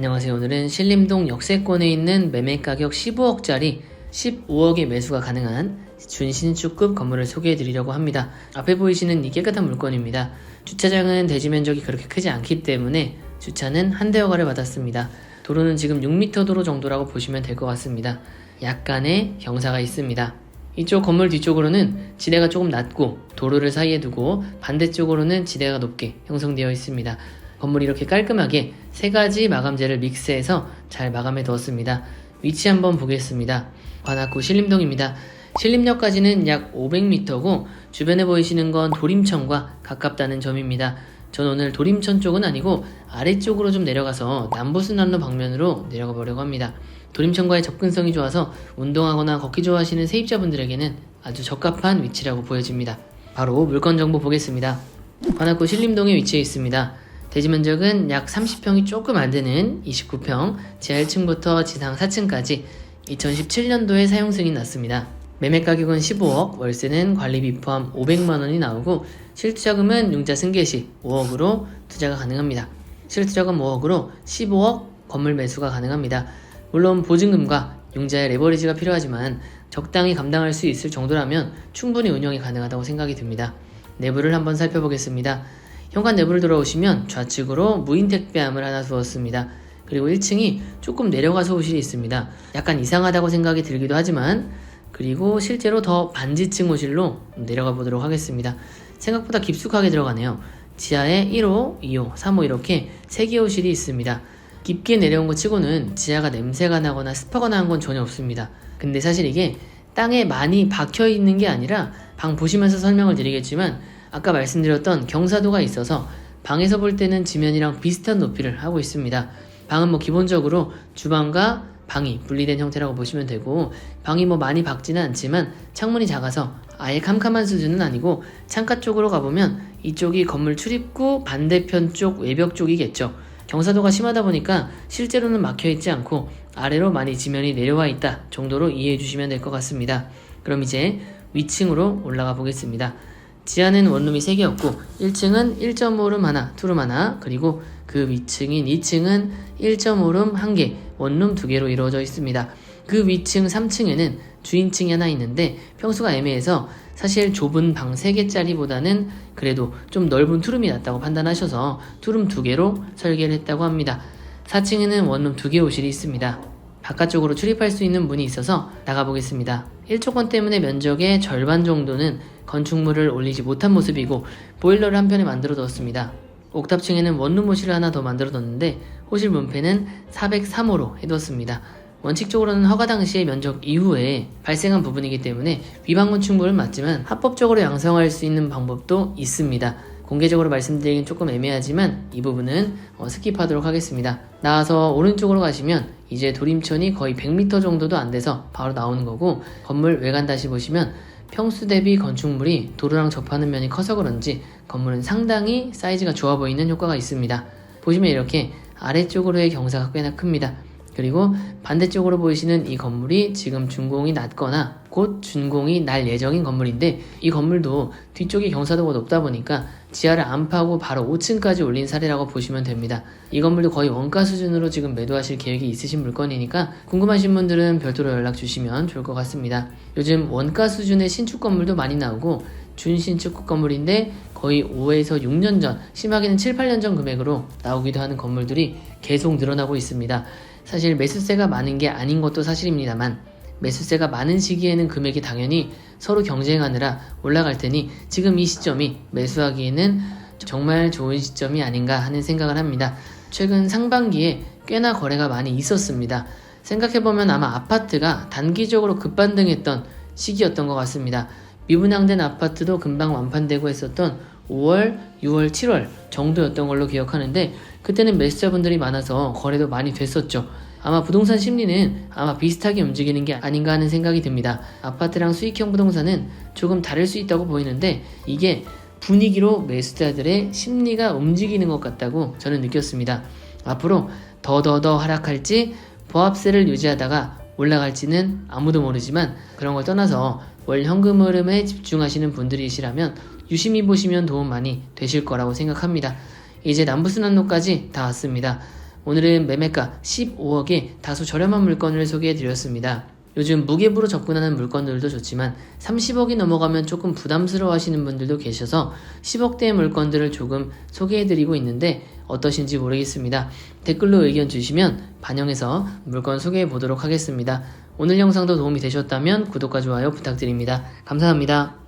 안녕하세요. 오늘은 신림동 역세권에 있는 매매 가격 15억짜리 15억의 매수가 가능한 준신축급 건물을 소개해 드리려고 합니다. 앞에 보이시는 이 깨끗한 물건입니다. 주차장은 대지 면적이 그렇게 크지 않기 때문에 주차는 한 대 허가를 받았습니다. 도로는 지금 6m 도로 정도라고 보시면 될 것 같습니다. 약간의 경사가 있습니다. 이쪽 건물 뒤쪽으로는 지대가 조금 낮고 도로를 사이에 두고 반대쪽으로는 지대가 높게 형성되어 있습니다. 건물이 이렇게 깔끔하게 세 가지 마감재를 믹스해서 잘 마감해 두었습니다. 위치 한번 보겠습니다. 관악구 신림동입니다. 신림역까지는 약 500m고 주변에 보이시는 건 도림천과 가깝다는 점입니다. 전 오늘 도림천 쪽은 아니고 아래쪽으로 좀 내려가서 남부순환로 방면으로 내려가 보려고 합니다. 도림천과의 접근성이 좋아서 운동하거나 걷기 좋아하시는 세입자분들에게는 아주 적합한 위치라고 보여집니다. 바로 물건 정보 보겠습니다. 관악구 신림동에 위치해 있습니다. 대지 면적은 약 30평이 조금 안 되는 29평, 지하 1층부터 지상 4층까지 2017년도에 사용 승인 났습니다. 매매 가격은 15억, 월세는 관리비 포함 500만 원이 나오고 실투자금은 융자 승계 시 5억으로 투자가 가능합니다. 실투자금 5억으로 15억 건물 매수가 가능합니다. 물론 보증금과 융자의 레버리지가 필요하지만 적당히 감당할 수 있을 정도라면 충분히 운영이 가능하다고 생각이 듭니다. 내부를 한번 살펴보겠습니다. 현관 내부를 돌아오시면 좌측으로 무인 택배함을 하나 두었습니다. 그리고 1층이 조금 내려가서 호실이 있습니다. 약간 이상하다고 생각이 들기도 하지만 그리고 실제로 더 반지층 호실로 내려가 보도록 하겠습니다. 생각보다 깊숙하게 들어가네요. 지하에 1호, 2호, 3호 이렇게 3개 호실이 있습니다. 깊게 내려온 것 치고는 지하가 냄새가 나거나 습하거나 한 건 전혀 없습니다. 근데 사실 이게 땅에 많이 박혀 있는 게 아니라 방 보시면서 설명을 드리겠지만 아까 말씀드렸던 경사도가 있어서 방에서 볼 때는 지면이랑 비슷한 높이를 하고 있습니다. 방은 뭐 기본적으로 주방과 방이 분리된 형태라고 보시면 되고 방이 뭐 많이 박지는 않지만 창문이 작아서 아예 캄캄한 수준은 아니고 창가 쪽으로 가보면 이쪽이 건물 출입구 반대편 쪽 외벽 쪽이겠죠. 경사도가 심하다 보니까 실제로는 막혀 있지 않고 아래로 많이 지면이 내려와 있다 정도로 이해해 주시면 될 것 같습니다. 그럼 이제 위층으로 올라가 보겠습니다. 지하는 원룸이 3개였고 1층은 1.5룸 하나, 투룸 하나, 그리고 그 위층인 2층은 1.5룸 1개, 원룸 2개로 이루어져 있습니다. 그 위층 3층에는 주인층이 하나 있는데 평수가 애매해서 사실 좁은 방 3개짜리보다는 그래도 좀 넓은 투룸이 낫다고 판단하셔서 투룸 2개로 설계를 했다고 합니다. 4층에는 원룸 2개 호실이 있습니다. 바깥쪽으로 출입할 수 있는 문이 있어서 나가보겠습니다. 1초권 때문에 면적의 절반 정도는 건축물을 올리지 못한 모습이고 보일러를 한 편에 만들어 두었습니다. 옥탑층에는 원룸 호실을 하나 더 만들어 뒀는데 호실 문패는 403호로 해두었습니다. 원칙적으로는 허가 당시의 면적 이후에 발생한 부분이기 때문에 위반 건축물은 맞지만 합법적으로 양성할 수 있는 방법도 있습니다. 공개적으로 말씀드리긴 조금 애매하지만 이 부분은 어, 스킵하도록 하겠습니다. 나와서 오른쪽으로 가시면 이제 도림천이 거의 100m 정도도 안 돼서 바로 나오는 거고 건물 외관 다시 보시면 평수 대비 건축물이 도로랑 접하는 면이 커서 그런지 건물은 상당히 사이즈가 좋아 보이는 효과가 있습니다. 보시면 이렇게 아래쪽으로의 경사가 꽤나 큽니다. 그리고 반대쪽으로 보이시는 이 건물이 지금 준공이 낮거나 곧 준공이 날 예정인 건물인데 이 건물도 뒤쪽이 경사도가 높다 보니까 지하를 안 파고 바로 5층까지 올린 사례라고 보시면 됩니다. 이 건물도 거의 원가 수준으로 지금 매도하실 계획이 있으신 물건이니까 궁금하신 분들은 별도로 연락 주시면 좋을 것 같습니다. 요즘 원가 수준의 신축 건물도 많이 나오고 준신축 건물인데 거의 5에서 6년 전, 심하게는 7, 8년 전 금액으로 나오기도 하는 건물들이 계속 늘어나고 있습니다. 사실 매수세가 많은 게 아닌 것도 사실입니다만 매수세가 많은 시기에는 금액이 당연히 서로 경쟁하느라 올라갈 테니 지금 이 시점이 매수하기에는 정말 좋은 시점이 아닌가 하는 생각을 합니다. 최근 상반기에 꽤나 거래가 많이 있었습니다. 생각해보면 아마 아파트가 단기적으로 급반등했던 시기였던 것 같습니다. 미분양된 아파트도 금방 완판되고 했었던 5월, 6월, 7월 정도였던 걸로 기억하는데 그때는 매수자분들이 많아서 거래도 많이 됐었죠. 아마 부동산 심리는 아마 비슷하게 움직이는 게 아닌가 하는 생각이 듭니다. 아파트랑 수익형 부동산은 조금 다를 수 있다고 보이는데 이게 분위기로 매수자들의 심리가 움직이는 것 같다고 저는 느꼈습니다. 앞으로 더더더 하락할지 보합세를 유지하다가 올라갈지는 아무도 모르지만 그런 걸 떠나서 월 현금 흐름에 집중하시는 분들이시라면 유심히 보시면 도움 많이 되실 거라고 생각합니다. 이제 남부순환로까지 다 왔습니다. 오늘은 매매가 15억에 다소 저렴한 물건을 소개해 드렸습니다. 요즘 무게부로 접근하는 물건들도 좋지만 30억이 넘어가면 조금 부담스러워 하시는 분들도 계셔서 10억대의 물건들을 조금 소개해 드리고 있는데 어떠신지 모르겠습니다. 댓글로 의견 주시면 반영해서 물건 소개해 보도록 하겠습니다. 오늘 영상도 도움이 되셨다면 구독과 좋아요 부탁드립니다. 감사합니다.